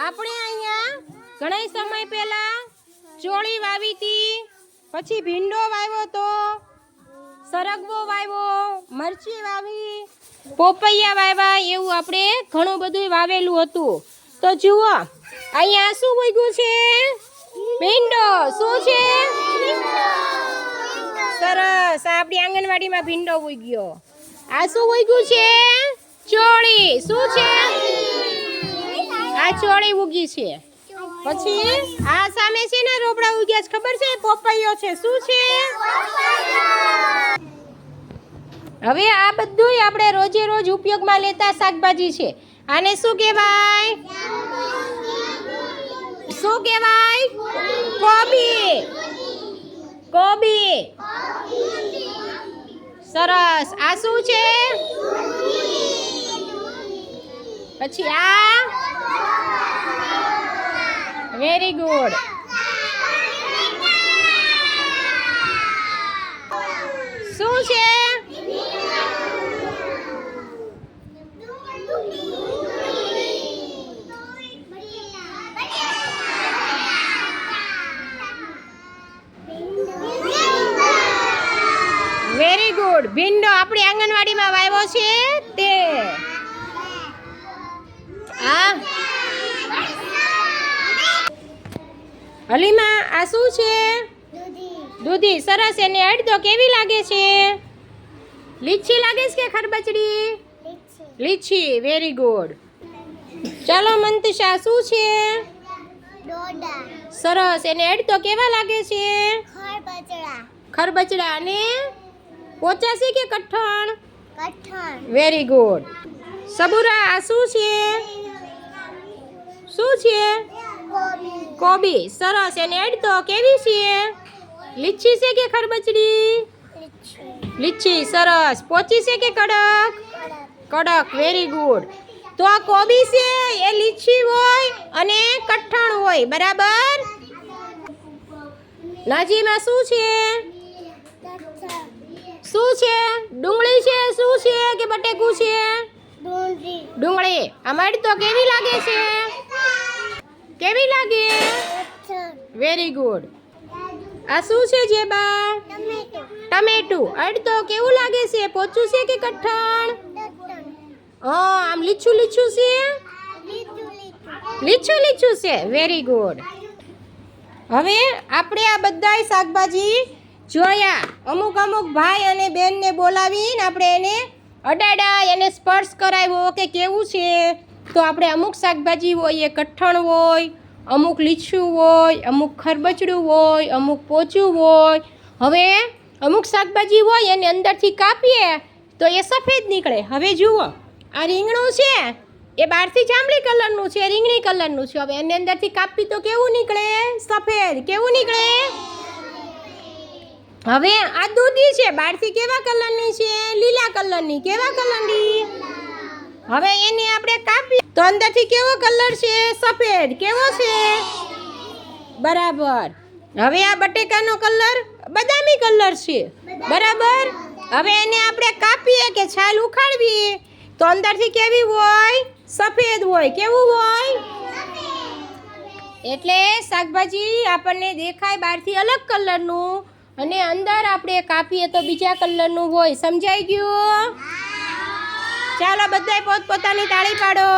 આપણે અહીંયા ઘણા સમય પહેલા ચોળી વાવી હતી પછી ભીંડો વાવ્યો તો, સરગવો વાવ્યો, મરચી વાવી, પોપૈયા વાવ્યા, એવું આપણે ઘણું બધું વાવેલું હતું. તો જુઓ, અહીંયા શું ઉગ્યું છે? ભીંડો, શું છે? સરસ આપણી આંગણવાડીમાં ભીંડો ઉગ્યો. આ શું ઉગ્યું છે? ચોળી, શું છે? આ ઉગી છે. પછી આ સામે છે ને રોપડા ઉગ્યા છે. ખબર છે? પોપૈયો છે. શું છે? હવે આ બધું આપણે રોજે રોજ ઉપયોગમાં લેતા શાકભાજી છે. આને શું કહેવાય? શું કહેવાય? કોબી. કોબી. સરસ. આ શું છે? પછી આ વેરી ગુડ શું છે? વેરી ગુડ ભીંડો આપણી આંગણવાડીમાં વાવ્યો છે તે. આ હલીમા આ શું છે? દૂધી. સરસ. એને અડ તો કેવી લાગે છે? લીચી લાગે છે કે ખરબચડી? લીચી વેરી ગુડ ચાલો મંતશા શું છે? સરસ. એને એડ તો કેવા લાગે છે? ખરબચડા. અને પોચા છે કે કઠણ? વેરી ગુડ સબુરા આ શું છે? શું છે? કોબી? સરસ. એને એડ તો કેવી છે લીચી છે કે ખરબચડી લીચી. સરસ. પોચી છે કે કડક? કડક. વેરી ગુડ તો આ કોબી છે એ લીચી હોય અને કઠણ હોય. બરાબર? નાજીમાં શું છે? શું છે? ડુંગળી છે? શું છે કે બટેકું છે? ડુંગળી. આમાં તો કેવી લાગે છે? કેવી લાગે? વેરી ગુડ આ શું છે જેબા ટમેટું અડધો. કેવું લાગે છે? પોચું છે કે કઠણ? હા, આમ લીચું લીચું છે? લીચું લીચું છે. વેરી ગુડ હવે આપણે આ બધાય શાકભાજી જોયા. અમુક અમુક ભાઈ અને બેનને બોલાવીને આપણે એને અડાડા એને સ્પર્શ કરાવ્યો કે કેવું છે? તો આપણે અમુક શાકભાજી હોય, એ કઠણ હોય, અમુક લીચું હોય, અમુક ખરબચડું હોય, અમુક પોચું હોય. હવે અમુક શાકભાજી હોય, એને અંદરથી કાપીએ, તો એ સફેદ નીકળે. હવે જુઓ, આ રીંગણું છે, એ બહારથી જાંબલી કલરનું છે, રીંગણી કલરનું છે. હવે એની અંદરથી કાપી તો કેવું નીકળે? સફેદ. કેવું નીકળે? હવે આ દૂધી છે, બહારથી કેવા કલરની છે? લીલા કલરની. કેવા કલરની? હવે એને આપણે કાપી તો અંદરથી કેવો કલર છે? સફેદ. કેવો છે? બરાબર. હવે આ બટેકાનો કલર બદામી કલર છે. બરાબર? હવે એને આપણે કાપીએ કે છાલ ઉખાડવીએ? તો અંદરથી કેવી હોય? સફેદ હોય. કેવું હોય? એટલે શાકભાજી આપણને દેખાય બહારથી અલગ કલરનું અને અંદર આપણે કાપીએ તો બીજા કલરનું હોય. સમજાઈ ગયું? ચાલો બધાય પોતપોતાની તાળી પાડો.